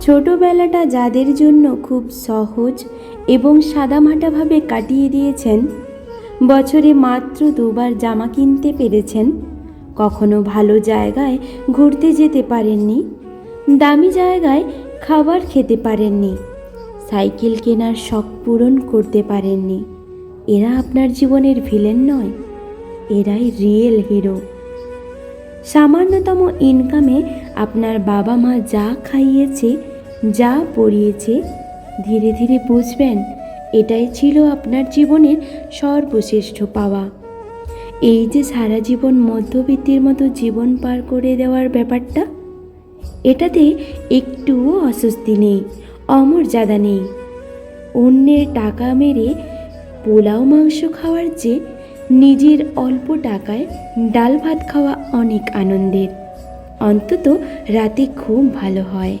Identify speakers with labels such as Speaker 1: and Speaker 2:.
Speaker 1: ছোটবেলাটা যাদের জন্য খুব সহজ এবং সাদামাটাভাবে কাটিয়ে দিয়েছেন, বছরে মাত্র দুবার জামা কিনতে পেরেছেন, কখনো ভালো জায়গায় ঘুরতে যেতে পারেননি, দামি জায়গায় খাবার খেতে পারেননি, সাইকেল কেনার শখ পূরণ করতে পারেননি। এরা আপনার জীবনের ভিলেন নয়, এরাই রিয়েল হিরো। সামান্যতম ইনকামে আপনার বাবা মা যা খাইয়েছে, যা পড়িয়েছে, ধীরে ধীরে বুঝবেন, এটাই ছিল আপনার জীবনের সর্বশ্রেষ্ঠ পাওয়া। এই যে সারা জীবন মধ্যবিত্তির মতো জীবন পার করে দেওয়ার ব্যাপারটা, এটাতে একটুও অস্বস্তি নেই অমর্যাদা নেই। অন্যের টাকা মেরে পোলাও মাংস খাওয়ার চেয়ে নিজের অল্প টাকায় ডাল ভাত খাওয়া অনেক আনন্দের। অন্তত রাতে খুব ভালো হয়।